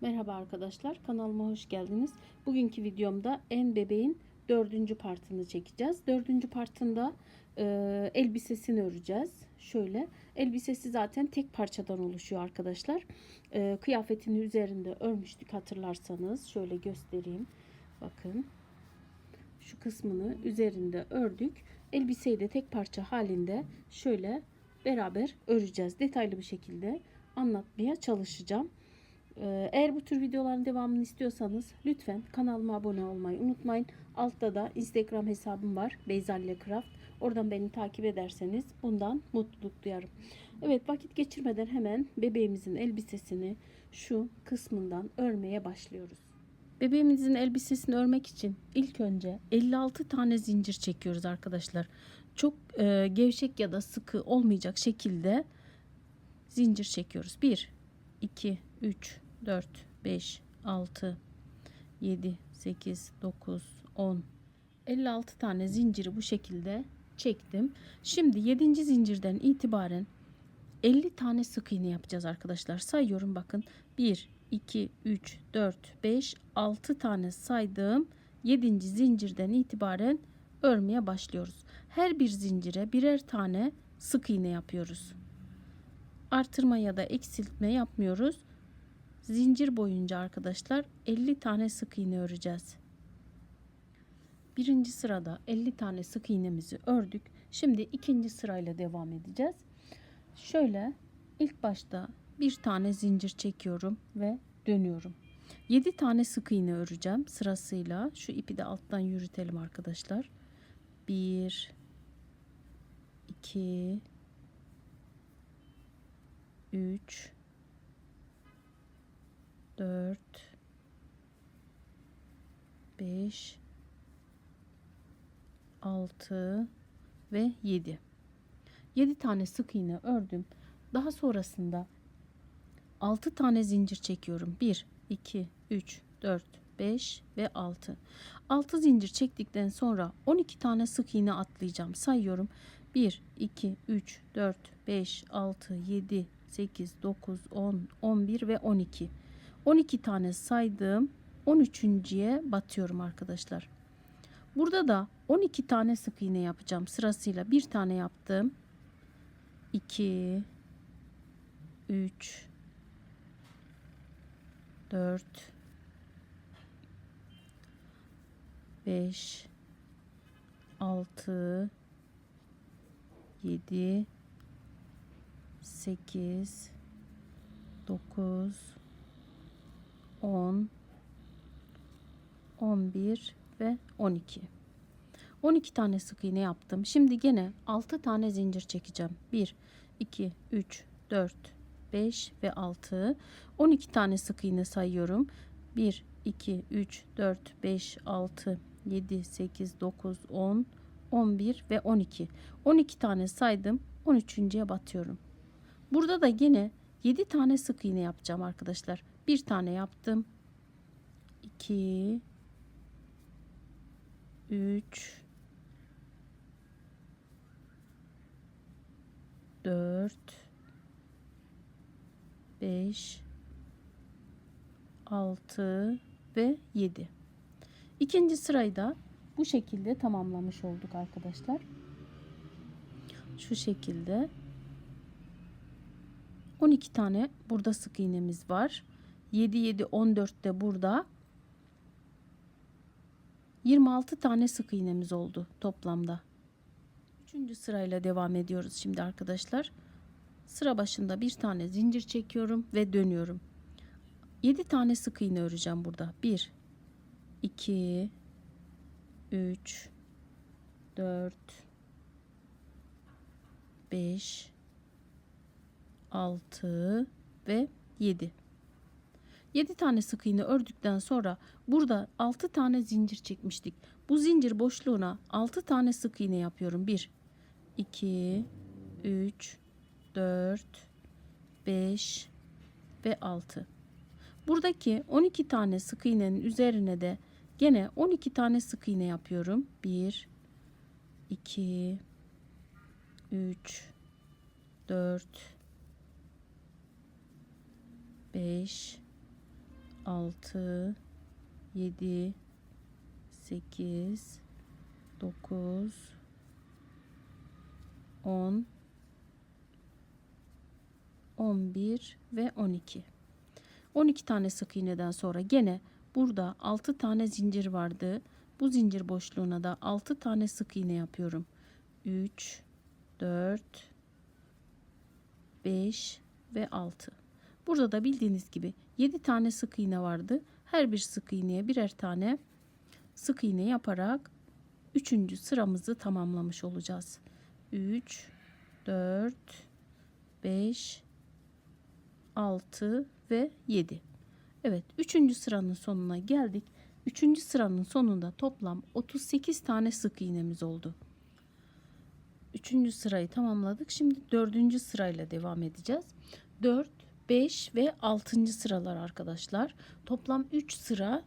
Merhaba arkadaşlar kanalıma hoş geldiniz. Bugünkü videomda en bebeğin dördüncü partını çekeceğiz. Dördüncü partında e, elbisesini öreceğiz. Şöyle elbisesi zaten tek parçadan oluşuyor arkadaşlar. E, kıyafetini üzerinde örmüştük hatırlarsanız. Şöyle göstereyim. Bakın şu kısmını üzerinde ördük. Elbiseyi de tek parça halinde şöyle beraber öreceğiz. Detaylı bir şekilde anlatmaya çalışacağım. Ee, Eğer bu tür videoların devamını istiyorsanız lütfen kanalıma abone olmayı unutmayın. Altta da Instagram hesabım var. Beyzalle Craft. Oradan beni takip ederseniz bundan mutluluk duyarım. Evet vakit geçirmeden hemen bebeğimizin elbisesini şu kısmından örmeye başlıyoruz. Bebeğimizin elbisesini örmek için ilk önce 56 tane zincir çekiyoruz arkadaşlar. Çok e, gevşek ya da sıkı olmayacak şekilde zincir çekiyoruz. 1 2 3 4 5 6 7 8 9 10 56 tane zinciri bu şekilde çektim. Şimdi 7. zincirden itibaren 50 tane sık iğne yapacağız arkadaşlar. Sayıyorum bakın. 1 2 3 4 5 6 tane saydığım 7. zincirden itibaren örmeye başlıyoruz. Her bir zincire birer tane sık iğne yapıyoruz. Artırma ya da eksiltme yapmıyoruz. Zincir boyunca arkadaşlar 50 tane sık iğne öreceğiz. Birinci sırada 50 tane sık iğnemizi ördük. Şimdi ikinci sırayla devam edeceğiz. Şöyle ilk başta bir tane zincir çekiyorum ve dönüyorum. 7 tane sık iğne öreceğim sırasıyla. Şu ipi de alttan yürütelim arkadaşlar. 1 2 3 4 5 6 ve 7 7 tane sık iğne ördüm. Daha sonrasında 6 tane zincir çekiyorum. 1 2 3 4 5 ve 6 6 zincir çektikten sonra 12 tane sık iğne atlayacağım. Sayıyorum. 1 2 3 4 5 6 7 8 9 10 11 ve 12 12 tane saydım 13.ye batıyorum arkadaşlar. Burada da 12 tane sık iğne yapacağım sırasıyla. Bir tane yaptım. 2 3 4 5 6 7 8 9 10 11 ve 12 12 tane sık iğne yaptım. Şimdi gene 6 tane zincir çekeceğim. 1 2 3 4 5 ve 6 12 tane sık iğne sayıyorum. 1 2 3 4 5 6 7 8 9 10 11 ve 12 12 tane saydım. 13.ye batıyorum. Burada da yine 7 tane sık iğne yapacağım arkadaşlar bir tane yaptım. 2 3 4 5 6 ve 7 İkinci sırayı da bu şekilde tamamlamış olduk arkadaşlar. Şu şekilde. 12 tane burada sık iğnemiz var. 7 7 14 de burada. 26 tane sık iğnemiz oldu toplamda. Üçüncü sırayla devam ediyoruz şimdi arkadaşlar. Sıra başında bir tane zincir çekiyorum ve dönüyorum. 7 tane sık iğne öreceğim burada. 1 2 3 4 5 6 ve 7 7 tane sık iğne ördükten sonra burada 6 tane zincir çekmiştik. Bu zincir boşluğuna 6 tane sık iğne yapıyorum. 1 2 3 4 5 ve 6 buradaki 12 tane sık iğnenin üzerine de gene 12 tane sık iğne yapıyorum 1 2 3 4 5 6 7 8 9 10 11 ve 12 12 tane sık iğneden sonra gene burada 6 tane zincir vardı. Bu zincir boşluğuna da 6 tane sık iğne yapıyorum. 3 4 5 ve 6 burada da bildiğiniz gibi 7 tane sık iğne vardı her bir sık iğneye birer tane sık iğne yaparak 3. sıramızı tamamlamış olacağız 3 4 5 6 ve 7 Evet 3. sıranın sonuna geldik 3. sıranın sonunda toplam 38 tane sık iğnemiz oldu 3. sırayı tamamladık şimdi 4. sırayla devam edeceğiz 4 5 ve 6. sıralar arkadaşlar toplam 3 sıra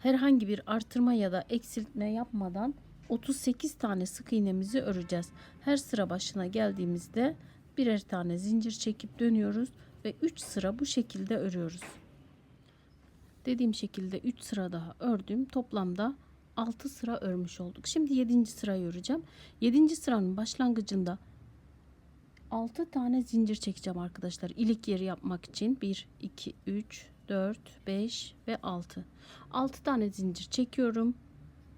herhangi bir artırma ya da eksiltme yapmadan 38 tane sık iğnemizi öreceğiz. Her sıra başına geldiğimizde birer tane zincir çekip dönüyoruz ve 3 sıra bu şekilde örüyoruz. Dediğim şekilde 3 sıra daha ördüm. Toplamda 6 sıra örmüş olduk. Şimdi 7. sırayı öreceğim. 7. sıranın başlangıcında 6 tane zincir çekeceğim arkadaşlar. İlik yeri yapmak için 1 2 3 4 5 ve 6. 6 tane zincir çekiyorum.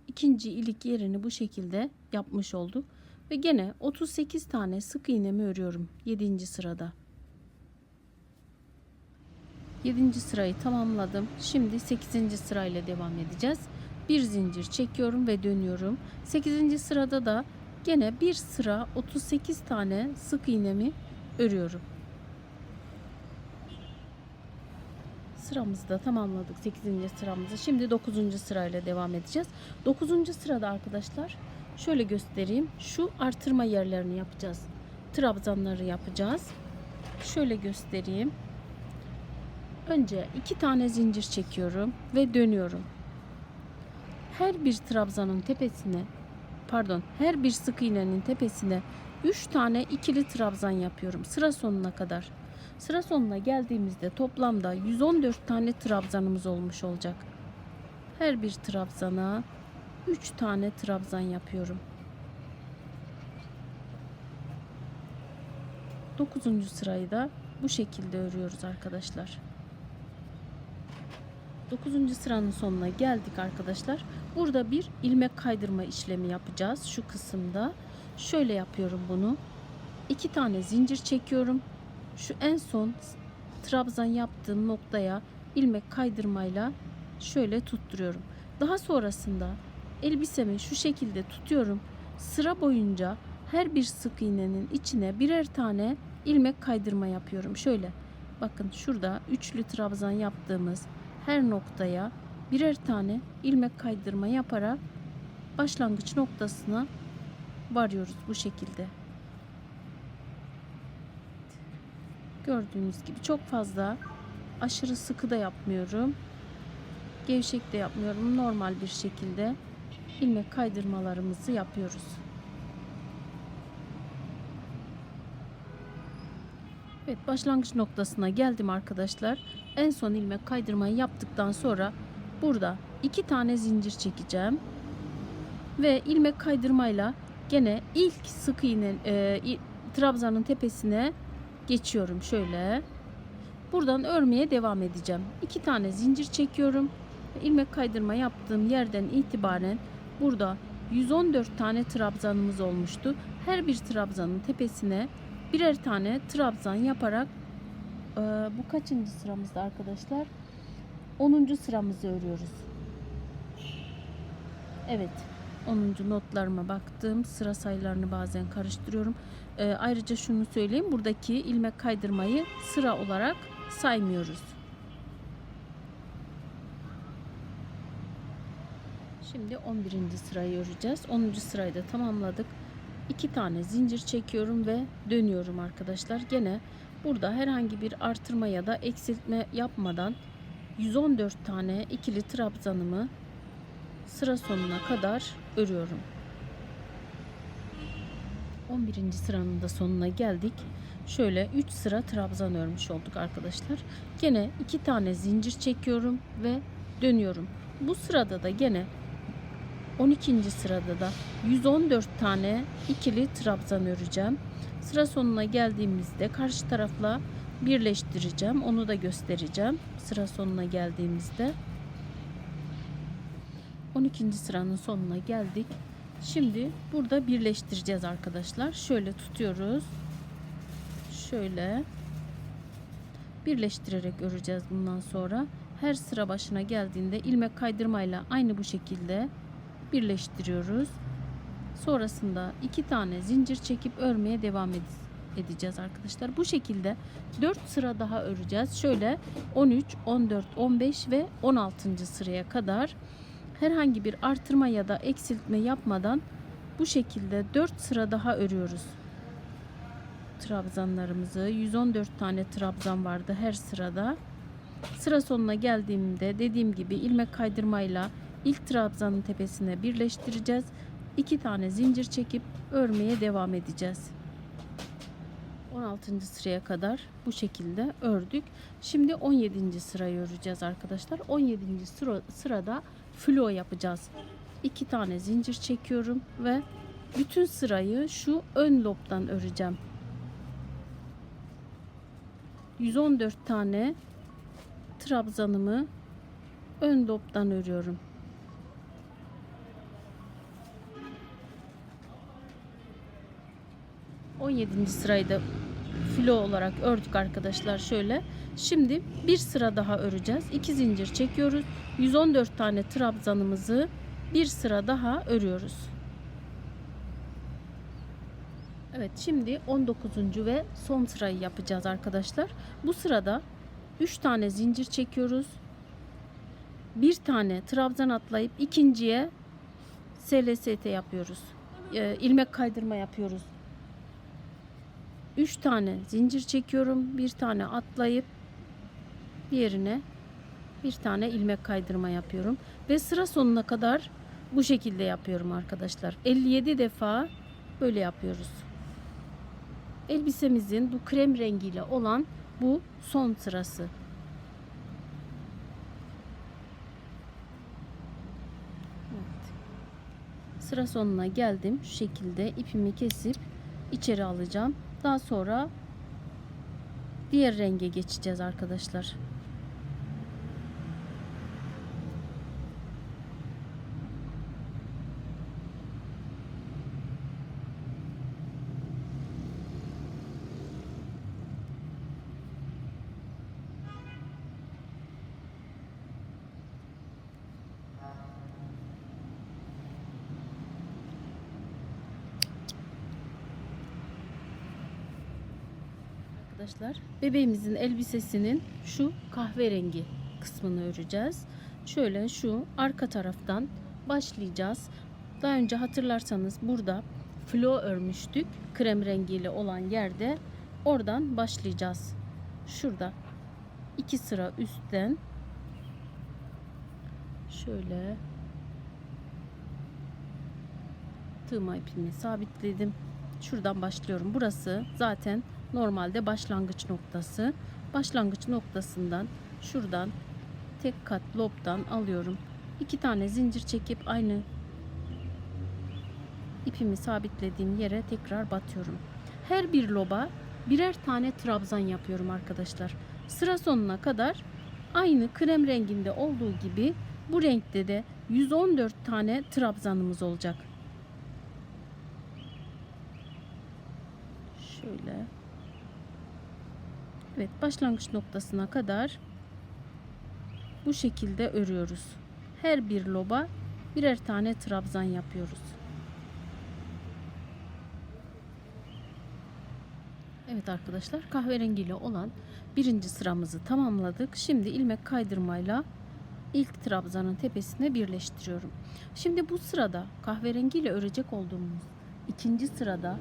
İkinci ilik yerini bu şekilde yapmış olduk. Ve gene 38 tane sık iğnemi örüyorum 7. sırada. 7. sırayı tamamladım. Şimdi 8. sırayla devam edeceğiz. Bir zincir çekiyorum ve dönüyorum. 8. sırada da gene bir sıra 38 tane sık iğnemi örüyorum. Sıramızı da tamamladık 8. sıramızı. Şimdi 9. sırayla devam edeceğiz. 9. sırada arkadaşlar şöyle göstereyim. Şu artırma yerlerini yapacağız. Trabzanları yapacağız. Şöyle göstereyim. Önce iki tane zincir çekiyorum ve dönüyorum. Her bir trabzanın tepesine pardon her bir sık iğnenin tepesine 3 tane ikili trabzan yapıyorum sıra sonuna kadar. Sıra sonuna geldiğimizde toplamda 114 tane trabzanımız olmuş olacak. Her bir trabzana 3 tane trabzan yapıyorum. 9. sırayı da bu şekilde örüyoruz arkadaşlar. 9. sıranın sonuna geldik arkadaşlar. Burada bir ilmek kaydırma işlemi yapacağız şu kısımda. Şöyle yapıyorum bunu. 2 tane zincir çekiyorum. Şu en son trabzan yaptığım noktaya ilmek kaydırmayla şöyle tutturuyorum. Daha sonrasında elbisemi şu şekilde tutuyorum. Sıra boyunca her bir sık iğnenin içine birer tane ilmek kaydırma yapıyorum. Şöyle bakın şurada üçlü trabzan yaptığımız her noktaya birer tane ilmek kaydırma yaparak başlangıç noktasına varıyoruz bu şekilde. Gördüğünüz gibi çok fazla aşırı sıkı da yapmıyorum. Gevşek de yapmıyorum. Normal bir şekilde ilmek kaydırmalarımızı yapıyoruz. Evet başlangıç noktasına geldim arkadaşlar. En son ilmek kaydırmayı yaptıktan sonra burada iki tane zincir çekeceğim. Ve ilmek kaydırmayla gene ilk sık iğne e, trabzanın tepesine geçiyorum şöyle. Buradan örmeye devam edeceğim. İki tane zincir çekiyorum. ilmek kaydırma yaptığım yerden itibaren burada 114 tane trabzanımız olmuştu. Her bir trabzanın tepesine birer tane trabzan yaparak e, bu kaçıncı sıramızda arkadaşlar? 10. sıramızı örüyoruz. Evet. 10. notlarıma baktım. Sıra sayılarını bazen karıştırıyorum. E, ayrıca şunu söyleyeyim. Buradaki ilmek kaydırmayı sıra olarak saymıyoruz. Şimdi 11. sırayı öreceğiz. 10. sırayı da tamamladık. 2 tane zincir çekiyorum ve dönüyorum arkadaşlar. Gene burada herhangi bir artırma ya da eksiltme yapmadan 114 tane ikili trabzanımı sıra sonuna kadar örüyorum. 11. sıranın da sonuna geldik. Şöyle 3 sıra trabzan örmüş olduk arkadaşlar. Gene 2 tane zincir çekiyorum ve dönüyorum. Bu sırada da gene 12. sırada da 114 tane ikili trabzan öreceğim. Sıra sonuna geldiğimizde karşı tarafla birleştireceğim. Onu da göstereceğim. Sıra sonuna geldiğimizde 12. sıranın sonuna geldik. Şimdi burada birleştireceğiz arkadaşlar. Şöyle tutuyoruz. Şöyle birleştirerek öreceğiz bundan sonra. Her sıra başına geldiğinde ilmek kaydırmayla aynı bu şekilde birleştiriyoruz. Sonrasında iki tane zincir çekip örmeye devam ed- edeceğiz arkadaşlar. Bu şekilde 4 sıra daha öreceğiz. Şöyle 13, 14, 15 ve 16. sıraya kadar herhangi bir artırma ya da eksiltme yapmadan bu şekilde 4 sıra daha örüyoruz. Trabzanlarımızı 114 tane trabzan vardı her sırada. Sıra sonuna geldiğimde dediğim gibi ilmek kaydırmayla ilk trabzanın tepesine birleştireceğiz. 2 tane zincir çekip örmeye devam edeceğiz. 16. sıraya kadar bu şekilde ördük. Şimdi 17. sırayı öreceğiz arkadaşlar. 17. sıra, sırada flo yapacağız. 2 tane zincir çekiyorum ve bütün sırayı şu ön lobdan öreceğim. 114 tane trabzanımı ön lobdan örüyorum. On yedinci sırayı da filo olarak ördük arkadaşlar şöyle. Şimdi bir sıra daha öreceğiz. 2 zincir çekiyoruz. 114 tane trabzanımızı bir sıra daha örüyoruz. Evet şimdi 19. ve son sırayı yapacağız arkadaşlar. Bu sırada 3 tane zincir çekiyoruz. Bir tane trabzan atlayıp ikinciye SLST yapıyoruz. Ee, ilmek kaydırma yapıyoruz. 3 tane zincir çekiyorum. Bir tane atlayıp diğerine bir tane ilmek kaydırma yapıyorum ve sıra sonuna kadar bu şekilde yapıyorum arkadaşlar. 57 defa böyle yapıyoruz. Elbisemizin bu krem rengiyle olan bu son sırası. Sıra sonuna geldim. Şu şekilde ipimi kesip içeri alacağım. Daha sonra diğer renge geçeceğiz arkadaşlar. Arkadaşlar bebeğimizin elbisesinin şu kahverengi kısmını öreceğiz. Şöyle şu arka taraftan başlayacağız. Daha önce hatırlarsanız burada flo örmüştük. Krem rengiyle olan yerde oradan başlayacağız. Şurada iki sıra üstten şöyle tığma ipimi sabitledim. Şuradan başlıyorum. Burası zaten normalde başlangıç noktası. Başlangıç noktasından şuradan tek kat lobdan alıyorum. İki tane zincir çekip aynı ipimi sabitlediğim yere tekrar batıyorum. Her bir loba birer tane trabzan yapıyorum arkadaşlar. Sıra sonuna kadar aynı krem renginde olduğu gibi bu renkte de 114 tane trabzanımız olacak. Şöyle. Evet başlangıç noktasına kadar bu şekilde örüyoruz. Her bir loba birer tane trabzan yapıyoruz. Evet arkadaşlar kahverengiyle olan birinci sıramızı tamamladık. Şimdi ilmek kaydırmayla ilk trabzanın tepesine birleştiriyorum. Şimdi bu sırada kahverengiyle örecek olduğumuz ikinci sırada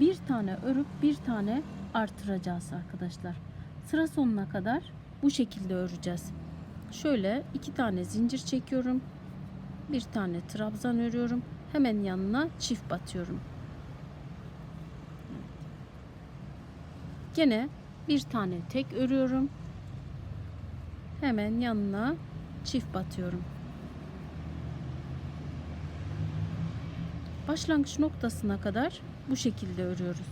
bir tane örüp bir tane artıracağız arkadaşlar. Sıra sonuna kadar bu şekilde öreceğiz. Şöyle iki tane zincir çekiyorum. Bir tane trabzan örüyorum. Hemen yanına çift batıyorum. Gene bir tane tek örüyorum. Hemen yanına çift batıyorum. Başlangıç noktasına kadar bu şekilde örüyoruz.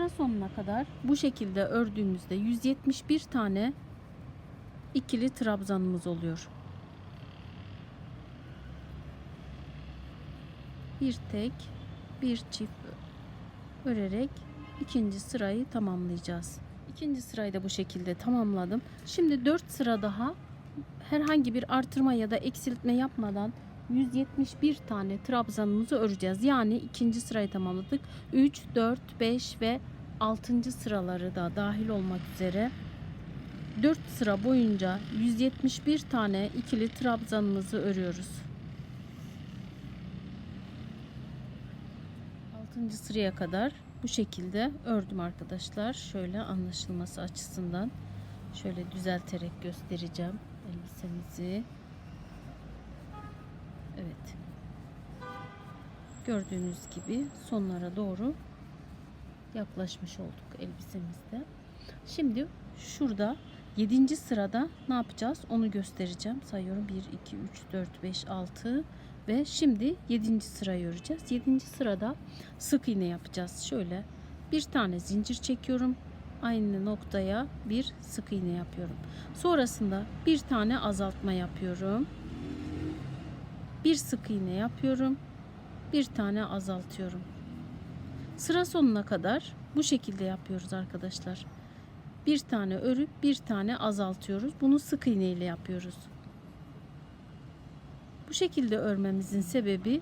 Sıra sonuna kadar bu şekilde ördüğümüzde 171 tane ikili trabzanımız oluyor. Bir tek, bir çift örerek ikinci sırayı tamamlayacağız. İkinci sırayı da bu şekilde tamamladım. Şimdi 4 sıra daha herhangi bir artırma ya da eksiltme yapmadan 171 tane trabzanımızı öreceğiz. Yani ikinci sırayı tamamladık. 3, 4, 5 ve 6. sıraları da dahil olmak üzere 4 sıra boyunca 171 tane ikili trabzanımızı örüyoruz. 6. sıraya kadar bu şekilde ördüm arkadaşlar. Şöyle anlaşılması açısından şöyle düzelterek göstereceğim elbisemizi. Evet. Gördüğünüz gibi sonlara doğru yaklaşmış olduk elbisemizde. Şimdi şurada 7. sırada ne yapacağız? Onu göstereceğim. Sayıyorum 1 2 3 4 5 6 ve şimdi 7. sırayı öreceğiz. 7. sırada sık iğne yapacağız. Şöyle bir tane zincir çekiyorum. Aynı noktaya bir sık iğne yapıyorum. Sonrasında bir tane azaltma yapıyorum. Bir sık iğne yapıyorum. Bir tane azaltıyorum. Sıra sonuna kadar bu şekilde yapıyoruz arkadaşlar. Bir tane örüp bir tane azaltıyoruz. Bunu sık iğne ile yapıyoruz. Bu şekilde örmemizin sebebi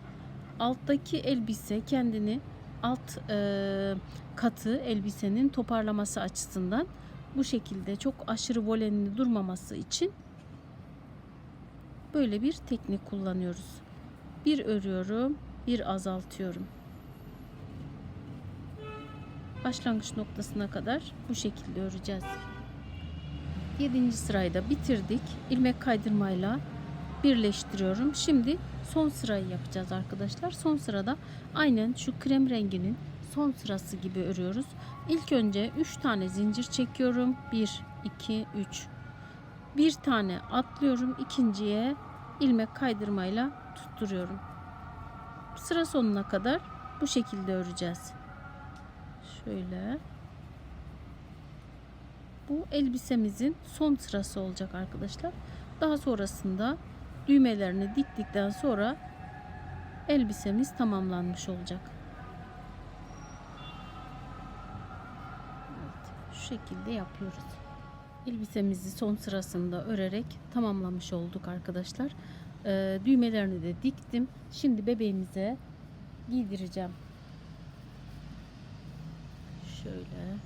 alttaki elbise kendini alt e, katı elbisenin toparlaması açısından bu şekilde çok aşırı volenli durmaması için böyle bir teknik kullanıyoruz. Bir örüyorum, bir azaltıyorum. Başlangıç noktasına kadar bu şekilde öreceğiz. 7. sırayı da bitirdik. İlmek kaydırmayla birleştiriyorum. Şimdi son sırayı yapacağız arkadaşlar. Son sırada aynen şu krem renginin son sırası gibi örüyoruz. İlk önce 3 tane zincir çekiyorum. 1 2 3 bir tane atlıyorum. ikinciye ilmek kaydırmayla tutturuyorum. Sıra sonuna kadar bu şekilde öreceğiz. Şöyle. Bu elbisemizin son sırası olacak arkadaşlar. Daha sonrasında düğmelerini diktikten sonra elbisemiz tamamlanmış olacak. Evet, şu şekilde yapıyoruz. Elbisemizi son sırasında örerek tamamlamış olduk arkadaşlar. Ee, düğmelerini de diktim. Şimdi bebeğimize giydireceğim. Şöyle.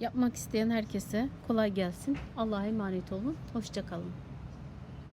Yapmak isteyen herkese kolay gelsin. Allah'a emanet olun. Hoşçakalın.